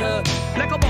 เธอ และก็บ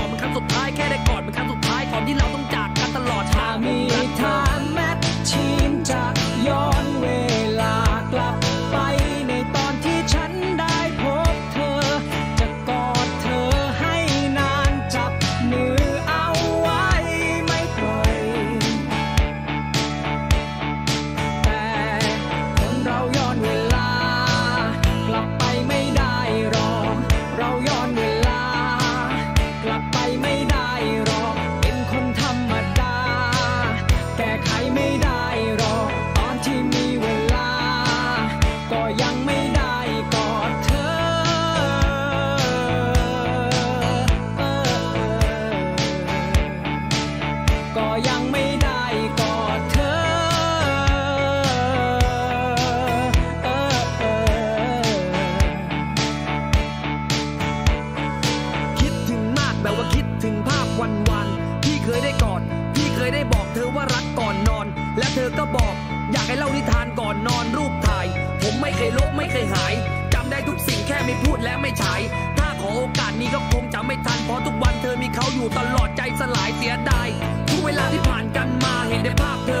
อก ให้เล่านิทานก่อนนอนรูปถ่าย ผมไม่เคยลบไม่เคยหาย จำได้ทุกสิ่งแค่ไม่พูดและไม่ฉาย ถ้าขอโอกาสนี้ก็คงจะไม่ทัน เพราะทุกวันเธอมีเขาอยู่ตลอดใจสลายเสียดายทุกเวลาที่ผ่านกันมาเห็นแต่ภาพเธอ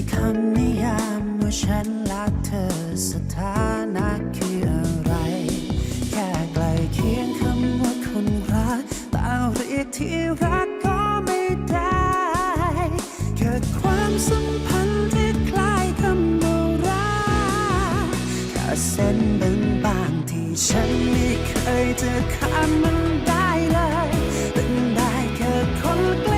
มีคำนิยามว่าฉันและเธอสถานะคืออะไร แค่ใกลเคียงคำว่าคนรักแต่เรียกที่รักก็ไม่ได้แค่ความสัมพันธ์ที่คล้ายคำว่ารักแค่เส้นบางๆที่ฉันไม่เคยจะข้ามมันได้เลยเป็นได้แค่คนใกล้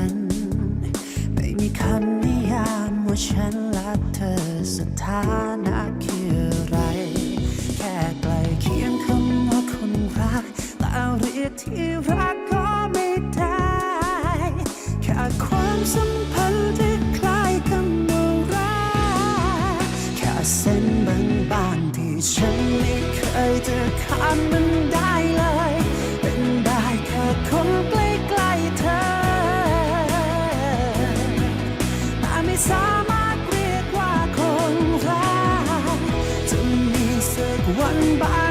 น คำนิยามว่าฉันและเธอสถานะคืออะไร แค่ใกล้เคียงคำว่าคนรัก แต่เรียกที่รักก็ไม่ได้ แค่ความสัมพันธ์ที่คล้ายคำว่ารักแค่เส้นบางๆที่ฉันไม่เคยจะข้ามมัน ก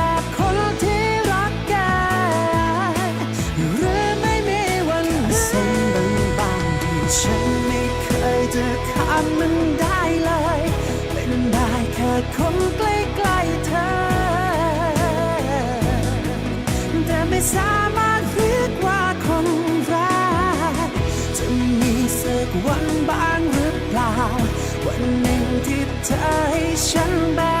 ้ ฉันแบบ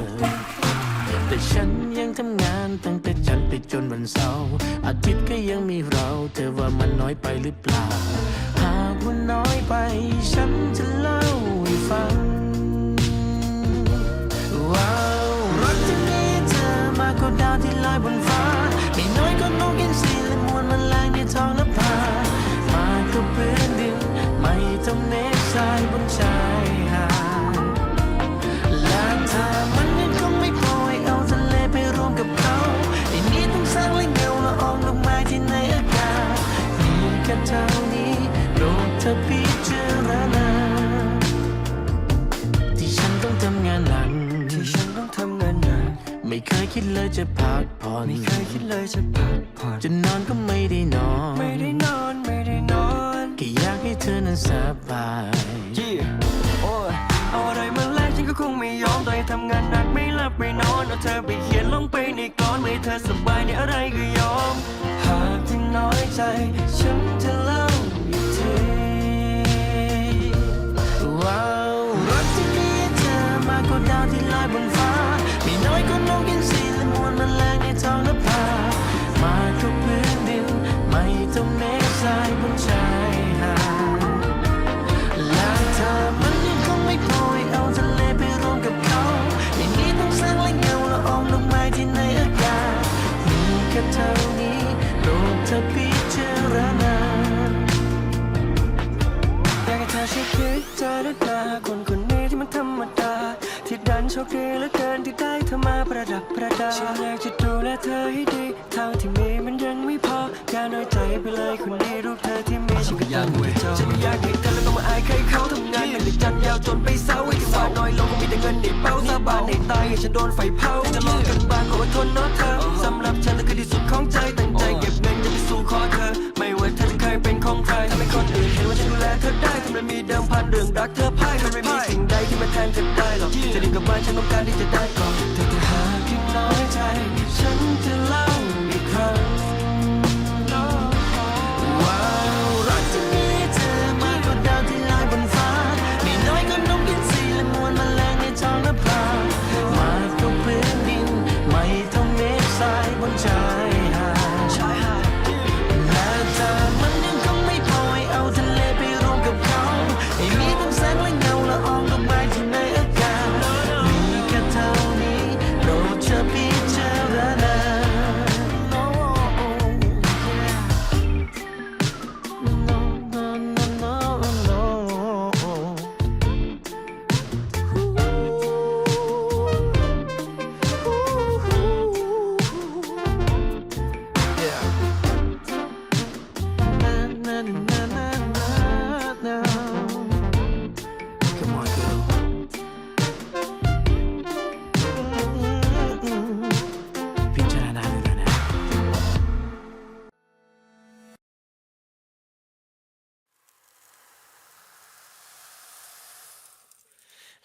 แต่ฉันยังทำงานตั้งแต่จันทร์ไปจนวันเสาร์อาทิตย์ก็ยังมีเราเธอว่ามันน้อยไปหรือเปล่า หากว่าน้อยไป ฉันจะเล่าให้ฟัง คยคิดเลยจะพักผ่อนไม่เคยคิดเลยจะพักผ่อนจะนอนก็ไม่ได้นอน ไม่ได้นอน ไม่ได้นอนแค่อยากให้เธอนั้นสบายยี่โอ้ยเอาอะไรมาแลกฉันก็คงไม่ยอมต่อยทำงานหนักไม่หลับไม่นอนเอาเธอไปเขียนลงไปในกลอนไม่ให้เธอสบายในอะไรก็ยอม หากที่น้อยใจ ฉันจะ ดตาคนคนนี้ที่มันธรรมดา ที่ดันโชคดีเหลือเกินที่ได้เธอมาประดับประดาฉันอยากจะดูแลเธอให้ดีเท่าที่มีมันยังไม่พออย่าน้อยใจไปเลยคนนี้รูปเธอที่มีฉันก็ยังไม่จบฉันไม่อยากให้เธอแล้วต้องมาอายใครเขาทำงานเป็นจันยาวจนไปเศร้าไอ้ที่ว่าน้อยลงก็มีแต่เงินในเป้าสาบานในตายให้ฉันโดนไฟเผาจะลองกันบ้างขออดทนเนาะเธอสำหรับฉันนั่นคือที่สุดของใจตั้งใจเก็บเงินจะไปสู่ขอเธอ ไม่ว่าเธอจะเคยเป็นของใครทำให้คนอื่นเห็นว่าฉันดูแลเธอได้ ทำไมมีเดิมพันเรื่องรักเธอพ่ายทำไมมีสิ่งใดที่มาแทนเธอได้หรอกจะดีกับบ้านฉันต้องการที่จะได้ก่อน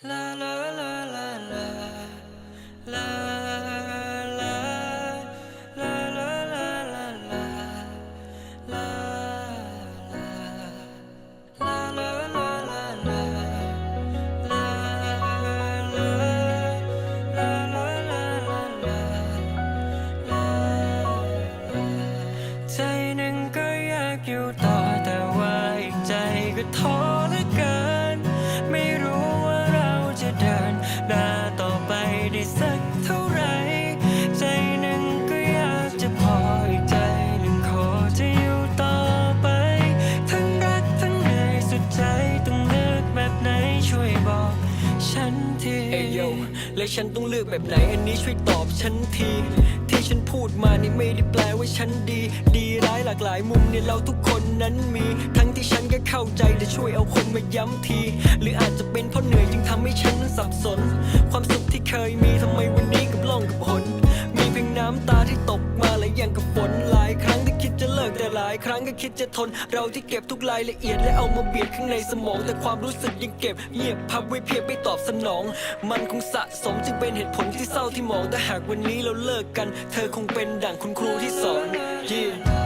la la และฉันต้องเลือกแบบไหน อันนี้ช่วยตอบฉันที ที่ฉันพูดมานี่ไม่ได้แปลว่าฉันดี ดีร้ายหลากหลายมุมเนี่ยเราทุกคนนั้นมี ทั้งที่ฉันก็เข้าใจแต่ช่วยเอาคนมาย้ำที หรืออาจจะเป็นเพราะเหนื่อยจึงทำให้ฉันนั้นสับสน ความสุขที่เคยมีทำไมวันนี้ายครั้งก็คิดจะทน เราที่เก็บทุกรายละเอียดและเอามาเบียดข้างในสมอง แต่ความรู้สึกยังเก็บ เงียบพับไว้เพียงไม่ตอบสนอง มันคงสะสมจึงเป็นเหตุผลที่เศร้าที่มองแต่หากวันนี้เราเลิกกัน เธอคงเป็นดั่งคุณครูที่สอน yeah.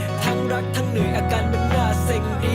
အကန်မနာစိတ်ဒီ